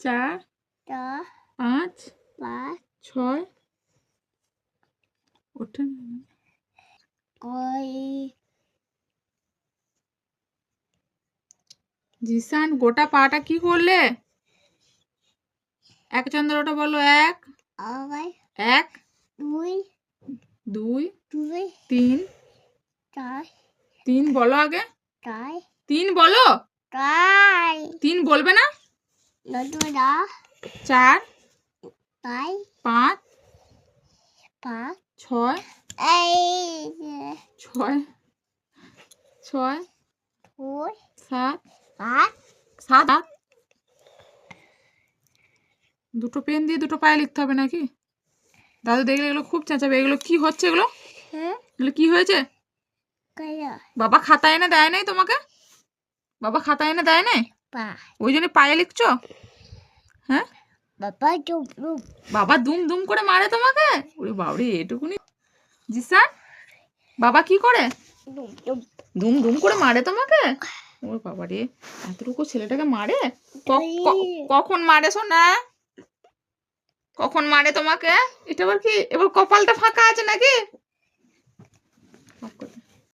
চার পাঁচ পাঁচ ছয় ওঠে জিসান গোটা পাটা কি করলে? এক চন্দ্রটা বলো এক এক দুই দুই দুই তিন তিন বলো আগে। তিন বলো? তিন বলবে না? চার পাঁচ পাঁচ ছয় ছয় ছয় সাত পাঁচ সাত আট দুটো পেন দিয়ে দুটো পায়ে লিখতে হবে নাকি? দাদু দেখলে এগুলো খুব চেঁচাবে। এগুলো কি হচ্ছে এগুলো? হ্যাঁ? এগুলো কি হয়েছে? বাবা খাতা এনে দেয় নাই তোমাকে? বাবা খাতা এনে দেয় নাই? পাঁচ ওই জন্য পায়ে লিখছো? হ্যাঁ? বাবা চুপ বাবা দুম দুম করে মারে তোমাকে? ওরে বাবরে এটুকুনি। জিসান বাবা কি করে? দুম দুম। করে মারে তোমাকে? ওর বাবা রে এতটুকু ছেলেটাকে মারে? কখন মারে শোনা কখন মারে তোমাকে? এটা আবার কি এবার কপালটা ফাঁকা আছে নাকি?